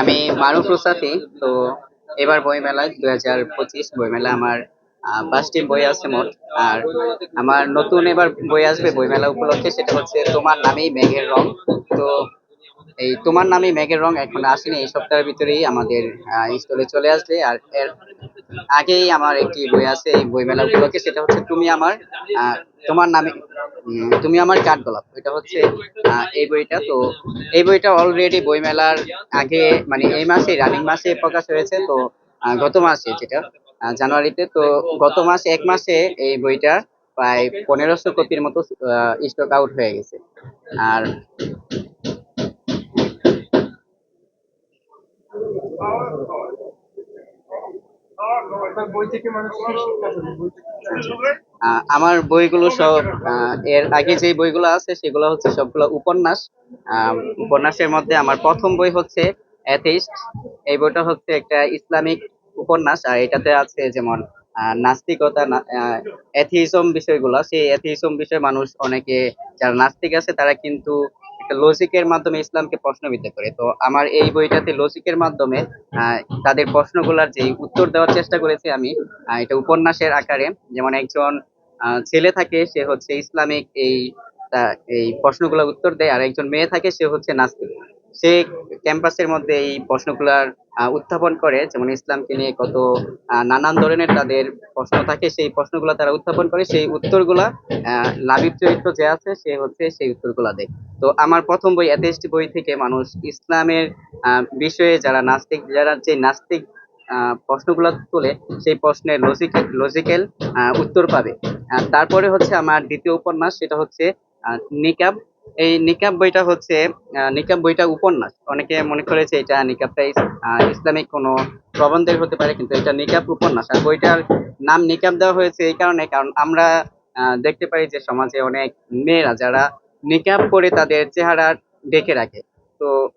আমি মারুফ রুসাফি তো এবার বই মেলায় দুই হাজার পঁচিশ বই মেলা আমার পাঁচটি বই আছে মোট। আর আমার নতুন এবার বই আসবে বই মেলা উপলক্ষে, সেটা হচ্ছে তোমার নামেই মেঘের রং। তো এই তোমার নামে মেঘের রং এখন আসেনি, এই সপ্তাহের ভিতরেই আমাদের স্টলে চলে আসবে। আর এর আগেই আমার একটি বই আছে এই বই মেলা উপলক্ষে, সেটা হচ্ছে তুমি আমার তোমার নামে তুমি আমার কাঠগোলাপ এটা হচ্ছে এই বইটা। তো এই বইটা অলরেডি বই মেলার আগে মানে এই মাসে রানিং মাসে প্রকাশ হয়েছে। তো গত মাসে যেটা জানুয়ারিতে। তো গত মাস, এক মাসে এই বইটা প্রায় পনেরোশো কপির মতো স্টক আউট হয়ে গেছে। আর আপনার বই থেকে মানুষ কি শিক্ষা পাবে? বই থেকে কি জানবে? আহ, আমার বইগুলো সব এর আগে যে বইগুলো আছে সেগুলো হচ্ছে সবগুলো উপন্যাস। উপন্যাসের মধ্যে আমার প্রথম বই হচ্ছে অ্যাথিস্ট। এই বইটা হচ্ছে একটা ইসলামিক উপন্যাস, আর এটাতে আছে যেমন নাস্তিকতা অ্যাথিজম বিষয়গুলো। সেই অ্যাথিজম বিষয়ে মানুষ অনেকে যারা নাস্তিক আছে তারা কিন্তু একটা লজিকের মাধ্যমে ইসলামকে প্রশ্নবিদ্ধ করে। তো আমার এই বইটাতে লজিকের মাধ্যমে তাদের প্রশ্নগুলার যে উত্তর দেওয়ার চেষ্টা করেছি আমি এটা উপন্যাসের আকারে। যেমন একজন ছেলে থাকে, সে হচ্ছে ইসলামিক এই এই প্রশ্নগুলোর উত্তর দেয়, আর একজন মেয়ে থাকে, সে হচ্ছে নাস্তিক। সে ক্যাম্পাসের মধ্যে এই প্রশ্নগুলার উত্থাপন করে। যেমন ইসলামকে নিয়ে কত নানান ধরনের তাদের প্রশ্ন থাকে, সেই প্রশ্নগুলো তারা উত্থাপন করে। সেই উত্তরগুলা লাবিব চরিত্র যে আছে, সে হচ্ছে সেই উত্তরগুলা দেয়। তো আমার প্রথম বই, অ্যাথেইস্ট বই থেকে মানুষ ইসলামের বিষয়ে যারা নাস্তিক, যারা যে নাস্তিক প্রশ্নগুলো তোলে, সেই প্রশ্নের লজিক লজিক্যাল উত্তর পাবে। তারপরে হচ্ছে আমার দ্বিতীয় উপন্যাস, সেটা হচ্ছে নিকাব। এই নিকাব বইটা হচ্ছে নিকাব বইটা উপন্যাস। অনেকে মনে করেছে এটা নিকাবটা ইস- ইসলামিক কোনো প্রবন্ধের হতে পারে, কিন্তু এটা নিকাব উপন্যাস। আর বইটার নাম নিকাব দেওয়া হয়েছে এই কারণে, কারণ আমরা দেখতে পাই যে সমাজে অনেক মেয়েরা যারা নিকাব করে তাদের চেহারা ঢেকে রাখে। তো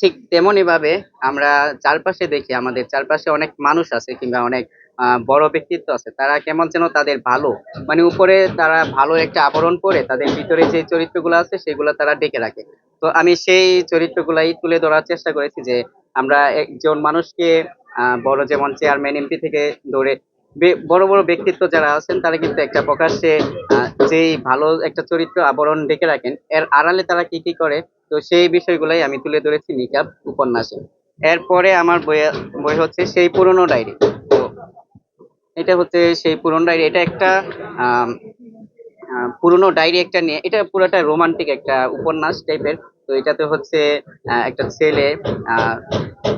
ঠিক তেমনই ভাবে আমরা চারপাশে দেখি, আমাদের চারপাশে অনেক মানুষ আছে কিংবা অনেক বড় ব্যক্তিত্ব আছে। তারা কেমন যেন তাদের ভালো। মানে উপরে তারা ভালো একটা আবরণ পরে তাদের ভিতরে যে চরিত্রগুলো আছে সেগুলো তারা ডেকে রাখে। তো আমি সেই চরিত্রগুলাই তুলে ধরার চেষ্টা করেছি যে আমরা একজন মানুষকে বড় যেমন চেয়ারম্যান এমপি থেকে ধরে বড় বড় ব্যক্তিত্ব যারা আছেন, তারা কিন্তু একটা প্রকাশ্যে যেই ভালো একটা চরিত্র আবরণ ডেকে রাখেন, এর আড়ালে তারা কি কি করে? তো সেই বিষয়গুলাই আমি তুলে ধরেছি নিকাব উপন্যাসে। এরপরে আমার বই বই হচ্ছে সেই পুরনো ডায়েরি। এটা হচ্ছে সেই পুরনো ডায়রি এটা একটা পুরনো ডায়েরি একটা নিয়ে, এটা পুরোটা রোমান্টিক একটা উপন্যাস টাইপের তো এটাতে হচ্ছে একটা ছেলে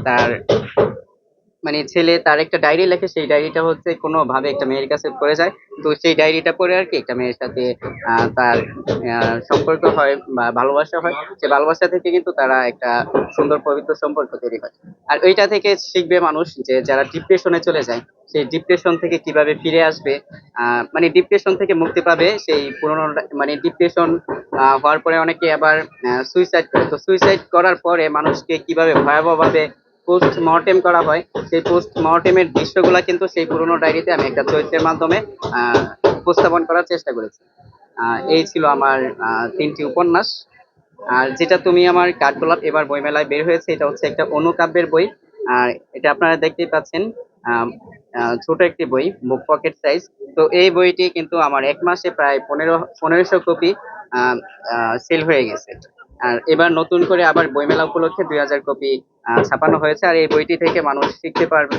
তার মানে ছেলে তার একটা ডায়েরি লেখে, সেই ডায়েরিটা হচ্ছে কোনো ভাবে একটা মেয়ের কাছে পড়ে যায়। তো সেই ডায়েরিটা পড়ে আর কি একটা মেয়ের সাথে তার সম্পর্ক হয় বা ভালোবাসা হয়। সে ভালোবাসা থেকে কিন্তু তারা একটা সুন্দর পবিত্র সম্পর্ক তৈরি হয়। আর ওইটা থেকে শিখবে মানুষ যে যারা ডিপ্রেশনে চলে যায়, সেই ডিপ্রেশন থেকে কীভাবে ফিরে আসবে মানে ডিপ্রেশন থেকে মুক্তি পাবে, সেই পুরোনো মানে ডিপ্রেশন হওয়ার পরে অনেকে আবার সুইসাইড করে। তো সুইসাইড করার পরে মানুষকে কীভাবে ভয়াবহভাবে পোস্ট মর্টেম করা হয়, সেই পোস্ট মর্টেমের দৃশ্যগুলা কিন্তু সেই পুরোনো ডায়েরিতে আমি একটা চরিত্রের মাধ্যমে উপস্থাপন করার চেষ্টা করেছি। এই ছিল আমার তিনটি উপন্যাস। আর যেটা তুমি আমার কাঠগোলাপ এবার বইমেলায় বের হয়েছে, এটা হচ্ছে একটা অনুকাব্যের বই। আর এটা আপনারা দেখতেই পাচ্ছেন ছোট একটি বই বুক পকেট সাইজ তো এই বইটি কিন্তু আমার এক মাসে প্রায় পনেরো, পনেরোশো কপি সেল হয়ে গেছে। আর এবার নতুন করে আবার বইমেলা উপলক্ষে দুই হাজার কপি ছাপানো হয়েছে। আর এই বইটি থেকে মানুষ শিখতে পারবে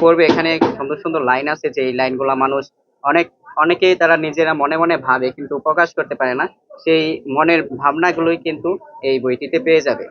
পড়বে। এখানে সুন্দর সুন্দর লাইন আছে যে এই লাইনগুলো মানুষ অনেক, অনেকেই তারা নিজেরা মনে মনে ভাবে কিন্তু প্রকাশ করতে পারে না। সেই মনের ভাবনাগুলোই কিন্তু এই বইটিতে পেয়ে যাবে।